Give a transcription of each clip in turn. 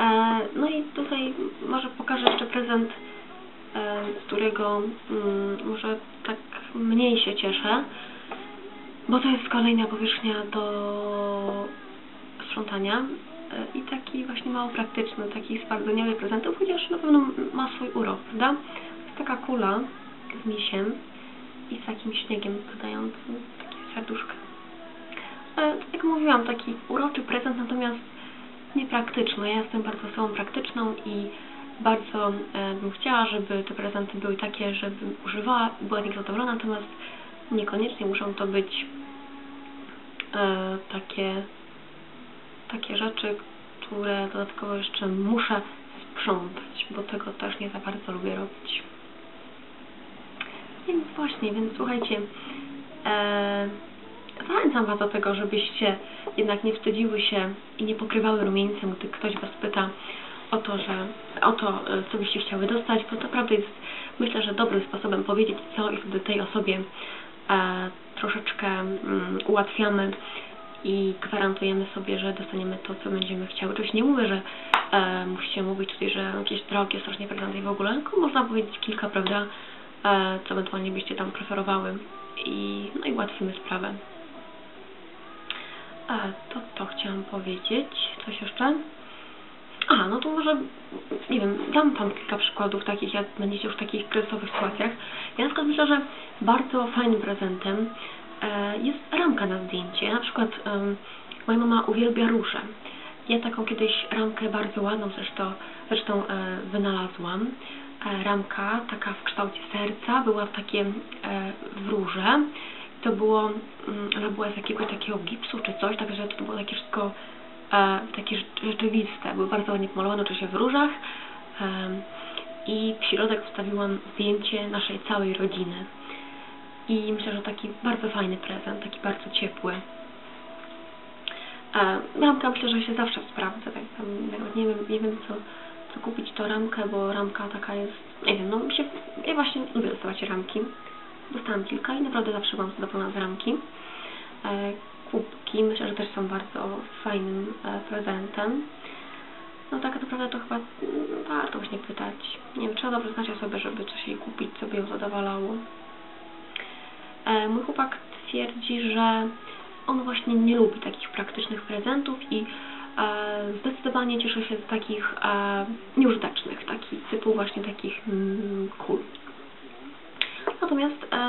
E, no i tutaj może pokażę jeszcze prezent, e, z którego mm, może tak mniej się cieszę, bo to jest kolejna powierzchnia do sprzątania e, i taki właśnie mało praktyczny, taki z bardzo prezentów, chociaż na pewno ma swój urok, prawda? Jest taka kula z misiem i z takim śniegiem dodającym takie serduszka. Tak jak mówiłam, taki uroczy prezent, natomiast niepraktyczny. Ja jestem bardzo osobą praktyczną i bardzo e, bym chciała, żeby te prezenty były takie, żebym używała, była nich zadowolona, natomiast niekoniecznie muszą to być e, takie, takie rzeczy, które dodatkowo jeszcze muszę sprzątać, bo tego też nie za bardzo lubię robić. Więc właśnie, więc słuchajcie, e, zachęcam Was do tego, żebyście jednak nie wstydziły się i nie pokrywały rumieńcem, gdy ktoś Was pyta o to, że o to, e, co byście chciały dostać, bo to naprawdę jest, myślę, że dobrym sposobem powiedzieć co i wtedy tej osobie e, troszeczkę mm, ułatwiamy i gwarantujemy sobie, że dostaniemy to, co będziemy chciały. Oczywiście nie mówię, że e, musicie mówić tutaj, że jakieś drogie, strasznie prezenty i w ogóle, tylko można powiedzieć kilka, prawda, e, co ewentualnie byście tam preferowały i, no i ułatwimy sprawę. A, to to chciałam powiedzieć. Coś jeszcze? A, no to może, nie wiem, dam Wam kilka przykładów takich, jak będziecie już w takich kryzysowych sytuacjach. Ja na przykład myślę, że bardzo fajnym prezentem e, jest ramka na zdjęcie. Na przykład e, moja mama uwielbia róże. Ja taką kiedyś ramkę bardzo ładną zresztą, zresztą e, wynalazłam. E, ramka taka w kształcie serca, była w takie e, w róże to było, mm, ona była z jakiegoś takiego gipsu czy coś, także to było takie wszystko e, takie rzeczywiste. Były bardzo ładnie pomalowane, oczywiście w różach e, i w środek wstawiłam zdjęcie naszej całej rodziny. I myślę, że taki bardzo fajny prezent, taki bardzo ciepły. E, ramka myślę, że się zawsze sprawdza, tak tam, nie wiem, nie wiem co, co kupić to ramkę, bo ramka taka jest, nie wiem, no mi się, ja właśnie lubię dostawać ramki. Dostałam kilka i naprawdę zawsze byłam zadowolona z ramki. E, kubki myślę, że też są bardzo fajnym e, prezentem. No tak naprawdę to chyba warto właśnie pytać. Nie wiem, trzeba dobrze znać osobę, żeby coś jej kupić, by ją zadowalało. E, mój chłopak twierdzi, że on właśnie nie lubi takich praktycznych prezentów i zdecydowanie cieszy się z takich nieużytecznych, takich typu właśnie takich mm, kul.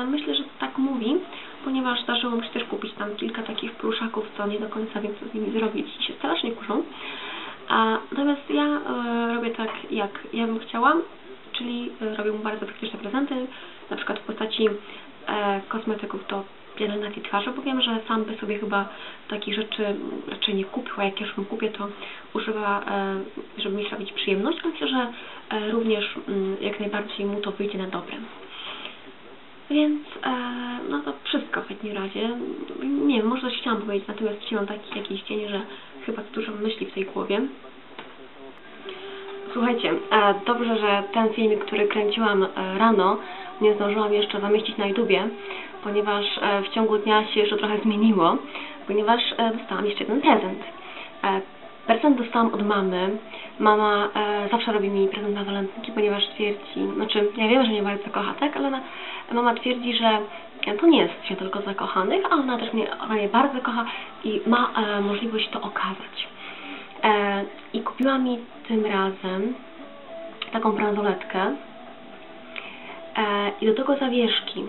Myślę, że tak mówi, ponieważ zdarzyło mi się też kupić tam kilka takich pluszaków, co nie do końca wiem, co z nimi zrobić i się strasznie kuszą. A, natomiast ja e, robię tak, jak ja bym chciała, czyli e, robię mu bardzo praktyczne prezenty, na przykład w postaci e, kosmetyków do pielęgnacji twarzy, bo wiem, że sam by sobie chyba takich rzeczy raczej nie kupił, a jak już mu kupię, to używa, e, żeby mi sprawić przyjemność. Myślę, że również mm, jak najbardziej mu to wyjdzie na dobre. Więc e, no to wszystko w takim razie. Nie wiem, może coś chciałam powiedzieć, natomiast dzisiaj mam taki jakiś dzień, że chyba dużo myśli w tej głowie. Słuchajcie, e, dobrze, że ten filmik, który kręciłam e, rano, nie zdążyłam jeszcze zamieścić na YouTubie, ponieważ e, w ciągu dnia się jeszcze trochę zmieniło, ponieważ e, dostałam jeszcze jeden prezent. E, prezent dostałam od mamy. Mama e, zawsze robi mi prezent na walentynki, ponieważ twierdzi, znaczy ja wiem, że mnie bardzo kocha, tak, ale na, mama twierdzi, że to nie jest się tylko zakochanych, a ona też mnie, ona mnie bardzo kocha i ma e, możliwość to okazać. E, I kupiła mi tym razem taką bransoletkę e, i do tego zawieszki.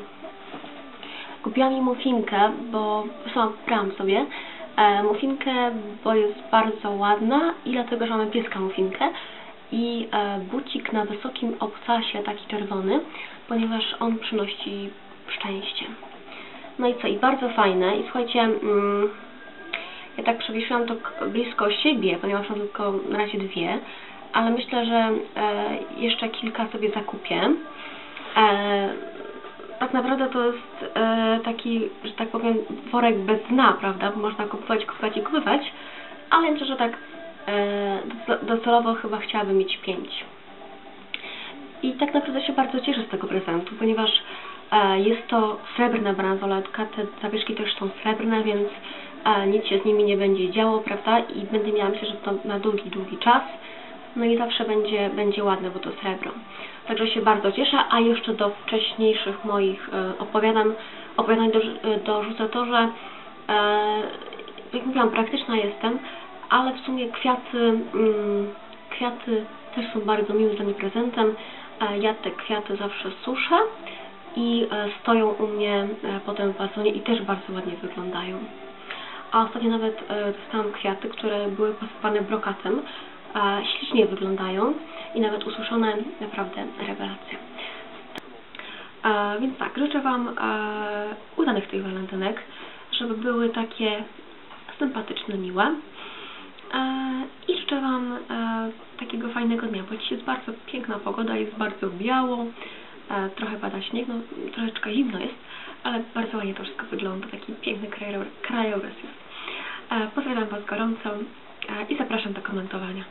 Kupiłam mi muffinkę, bo sam brałam sobie e, muffinkę, bo jest bardzo ładna i dlatego, że mamy pieska muffinkę i e, bucik na wysokim obcasie, taki czerwony, ponieważ on przynosi szczęście. No i co, i bardzo fajne. I słuchajcie, mm, ja tak przewiesiłam to blisko siebie, ponieważ mam tylko na razie dwie, ale myślę, że e, jeszcze kilka sobie zakupię. E, tak naprawdę to jest e, taki, że tak powiem, worek bez dna, prawda? Można kupować, kupować i kupować, ale myślę, że tak e, docelowo chyba chciałabym mieć pięć. I tak naprawdę się bardzo cieszę z tego prezentu, ponieważ e, jest to srebrna bransoletka, te zawieszki też są srebrne, więc e, nic się z nimi nie będzie działo, prawda? I będę miała myślę, że to na długi, długi czas, no i zawsze będzie, będzie ładne, bo to srebro. Także się bardzo cieszę, a jeszcze do wcześniejszych moich e, opowiadań, opowiadań dorzu- e, dorzucę to, że e, jak mówiłam, praktyczna jestem, ale w sumie kwiaty, mm, kwiaty też są bardzo miłym dla mnie prezentem. Ja te kwiaty zawsze suszę i stoją u mnie potem w wazonie i też bardzo ładnie wyglądają. A ostatnio nawet dostałam kwiaty, które były posypane brokatem. Ślicznie wyglądają i nawet ususzone naprawdę rewelacja. Więc tak, życzę Wam udanych tych walentynek, żeby były takie sympatyczne, miłe. I życzę Wam takiego fajnego dnia, bo dzisiaj jest bardzo piękna pogoda, jest bardzo biało, trochę pada śnieg, no troszeczkę zimno jest, ale bardzo ładnie to wszystko wygląda, taki piękny krajo- krajobraz jest. Pozdrawiam Was gorąco i zapraszam do komentowania.